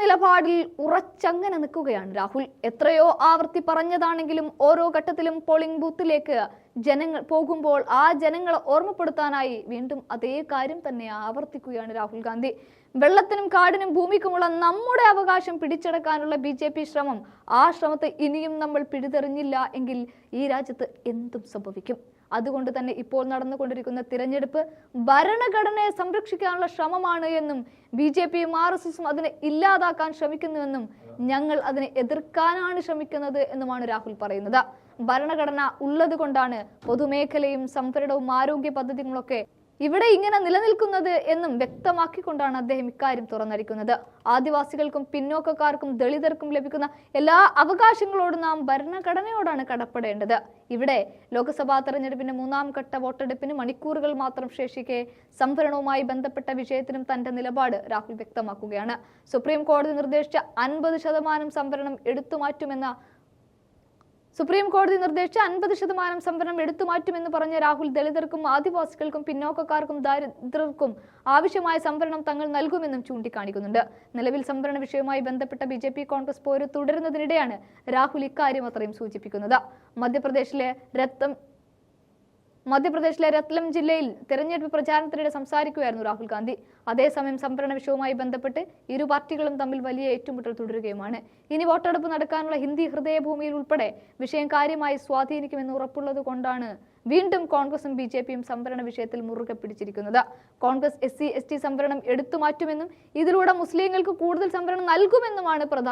നിലപാടിൽ ഉറച്ചങ്ങനെ നിൽക്കുകയാണ് രാഹുൽ. എത്രയോ ആവർത്തി പറഞ്ഞതാണെങ്കിലും ഓരോ ഘട്ടത്തിലും പോളിംഗ് ബൂത്തിലേക്ക് ജനങ്ങൾ പോകുമ്പോൾ ആ ജനങ്ങളെ ഓർമ്മപ്പെടുത്താനായി വീണ്ടും അതേ കാര്യം തന്നെ ആവർത്തിക്കുകയാണ് രാഹുൽ ഗാന്ധി. വെള്ളത്തിനും കാടിനും ഭൂമിക്കുമുള്ള നമ്മുടെ അവകാശം പിടിച്ചെടുക്കാനുള്ള ബി ജെ പി ശ്രമം ആ ശ്രമത്തെ ഇനിയും നമ്മൾ പിടിതെറിഞ്ഞില്ല എങ്കിൽ ഈ രാജ്യത്ത് എന്തും സംഭവിക്കും. അതുകൊണ്ട് തന്നെ ഇപ്പോൾ നടന്നുകൊണ്ടിരിക്കുന്ന തിരഞ്ഞെടുപ്പ് ഭരണഘടനയെ സംരക്ഷിക്കാനുള്ള ശ്രമമാണ് എന്നും ബി ജെ പിയും ആർ എസ് എസും അതിനെ ഇല്ലാതാക്കാൻ ശ്രമിക്കുന്നുവെന്നും ഞങ്ങൾ അതിനെ എതിർക്കാനാണ് ശ്രമിക്കുന്നത് എന്നുമാണ് രാഹുൽ പറയുന്നത്. ഭരണഘടന ഉള്ളത് കൊണ്ടാണ് പൊതുമേഖലയും സംഭരണവും ആരോഗ്യ പദ്ധതികളൊക്കെ ഇവിടെ ഇങ്ങനെ നിലനിൽക്കുന്നത് എന്നും വ്യക്തമാക്കിക്കൊണ്ടാണ് അദ്ദേഹം ഇക്കാര്യം തുറന്നടിക്കുന്നത്. ആദിവാസികൾക്കും പിന്നോക്കക്കാർക്കും ദളിതർക്കും ലഭിക്കുന്ന എല്ലാ അവകാശങ്ങളോടും നാം ഭരണഘടനയോടാണ് കടപ്പെടേണ്ടത്. ഇവിടെ ലോക്സഭാ തെരഞ്ഞെടുപ്പിന്റെ മൂന്നാം ഘട്ട വോട്ടെടുപ്പിന് മണിക്കൂറുകൾ മാത്രം ശേഷിക്കെ സംഭരണവുമായി ബന്ധപ്പെട്ട വിഷയത്തിനും തന്റെ നിലപാട് രാഹുൽ വ്യക്തമാക്കുകയാണ്. സുപ്രീം കോടതി നിർദ്ദേശിച്ച അൻപത് ശതമാനം സംവരണം എടുത്തുമാറ്റുമെന്ന സുപ്രീം കോടതി നിർദ്ദേശിച്ച അൻപത് ശതമാനം സംവരണം എടുത്തുമാറ്റുമെന്ന് പറഞ്ഞ രാഹുൽ ദളിതർക്കും ആദിവാസികൾക്കും പിന്നോക്കക്കാർക്കും ദാരിദ്ര്യർക്കും ആവശ്യമായ സംവരണം തങ്ങൾ നൽകുമെന്നും ചൂണ്ടിക്കാണിക്കുന്നുണ്ട്. നിലവിൽ സംവരണ വിഷയവുമായി ബന്ധപ്പെട്ട ബി ജെ പി കോൺഗ്രസ് പോര് തുടരുന്നതിനിടെയാണ് രാഹുൽ ഇക്കാര്യം അത്രയും സൂചിപ്പിക്കുന്നത്. മധ്യപ്രദേശിലെ രത്തം മധ്യപ്രദേശിലെ രത്ലം ജില്ലയിൽ തെരഞ്ഞെടുപ്പ് പ്രചാരണത്തിനിടെ സംസാരിക്കുകയായിരുന്നു രാഹുൽ ഗാന്ധി. അതേസമയം സംഭരണ വിഷയവുമായി ബന്ധപ്പെട്ട് ഇരു പാർട്ടികളും തമ്മിൽ വലിയ ഏറ്റുമുട്ടൽ തുടരുകയുമാണ്. ഇനി വോട്ടെടുപ്പ് നടക്കാനുള്ള ഹിന്ദി ഹൃദയഭൂമിയിൽ ഉൾപ്പെടെ വിഷയം കാര്യമായി സ്വാധീനിക്കുമെന്ന് ഉറപ്പുള്ളത് കൊണ്ടാണ് വീണ്ടും കോൺഗ്രസും ബി ജെ പിയും സംവരണ വിഷയത്തിൽ മുറുകെ പിടിച്ചിരിക്കുന്നത്. Congress S C S T സംവരണം എടുത്തുമാറ്റുമെന്നും ഇതിലൂടെ മുസ്ലിങ്ങൾക്ക് കൂടുതൽ സംവരണം നൽകുമെന്നുമാണ് പ്രധാന